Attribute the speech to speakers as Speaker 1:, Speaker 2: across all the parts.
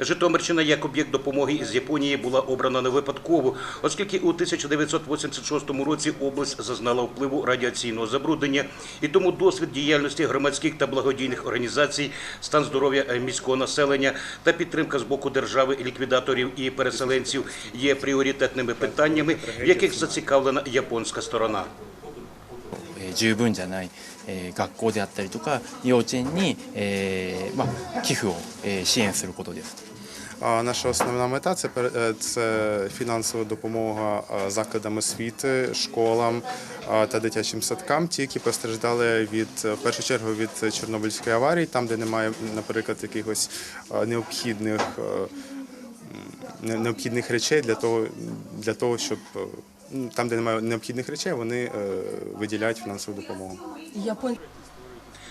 Speaker 1: Житомирщина як об'єкт допомоги з Японії була обрана не випадково, оскільки у 1986 році область зазнала впливу радіаційного забруднення, і тому досвід діяльності громадських та благодійних організацій, стан здоров'я е, міського населення та підтримка з боку держави ліквідаторів і переселенців є пріоритетними питаннями, в яких зацікавлена японська сторона.
Speaker 2: 十分じゃない、え学校であったりとか幼稚園に、えま寄付を、え支援することです。
Speaker 3: А наша основна мета це е, це фінансова допомога е, закладам освіти, школам е, та дитячим садкам, ті, які постраждали від в першу чергу від Чорнобильської аварії, там де немає, наприклад, якихось необхідних необхідних речей для того, для того, щоб там, де немає необхідних речей, вони е, виділяють фінансову допомогу.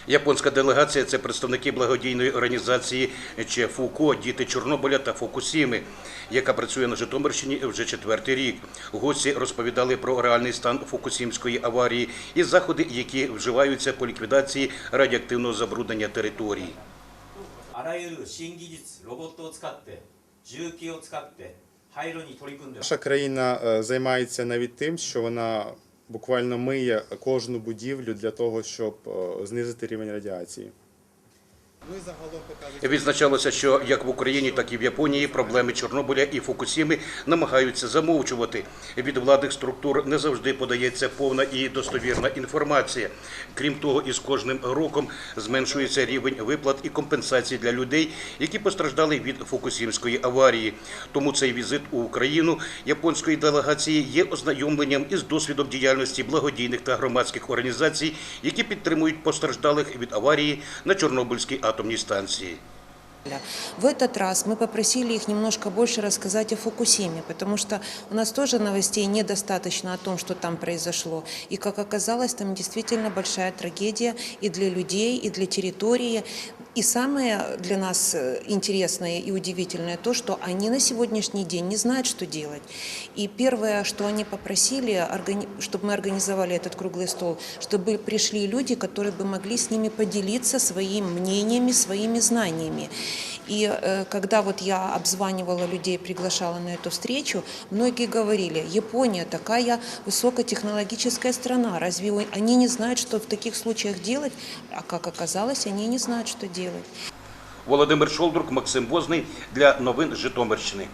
Speaker 1: Японська делегація це представники благодійної організації ЧФУКО Діти Чорнобиля та Фукусіми, яка працює на Житомирщині вже четвертий рік. Гості розповідали про реальний стан Фукусімської аварії і заходи, які вживаються по ліквідації радіоактивного забруднення території.
Speaker 3: Наша країна е, займається навіть тим, що вона буквально миє кожну будівлю для того, щоб е, знизити рівень радіації.
Speaker 1: Відзначалося, що як в Україні, так і в Японії проблеми Чорнобиля і Фукусіми намагаються замовчувати. Від владних структур не завжди подається повна і достовірна інформація. Крім того, із кожним роком зменшується рівень виплат і компенсацій для людей, які постраждали від Фукусімської аварії. Тому цей візит у Україну японської делегації є ознайомленням із досвідом діяльності благодійних та громадських організацій, які підтримують постраждалих від аварії на Чорнобильській атомній станції.
Speaker 4: В этот раз мы попросили их немножко больше рассказать о Фукусиме, потому что у нас тоже новостей недостаточно о том, что там произошло. И, как оказалось, там действительно большая трагедия и для людей, и для территории. И самое для нас э, интересное и удивительное то, что они на сегодняшний день не знают, что делать. И первое, что они попросили, чтобы мы организовали этот круглый стол, чтобы пришли люди, которые бы могли с ними поделиться своими мнениями, своими знаниями. И э, когда вот я обзванивала людей, приглашала на эту встречу, многие говорили, Япония такая высокотехнологическая страна, разве они не знают, что в таких случаях делать? А как оказалось, они не знают, что делать.
Speaker 1: Володимир Шолдрук, Максим Возний для новин Житомирщини.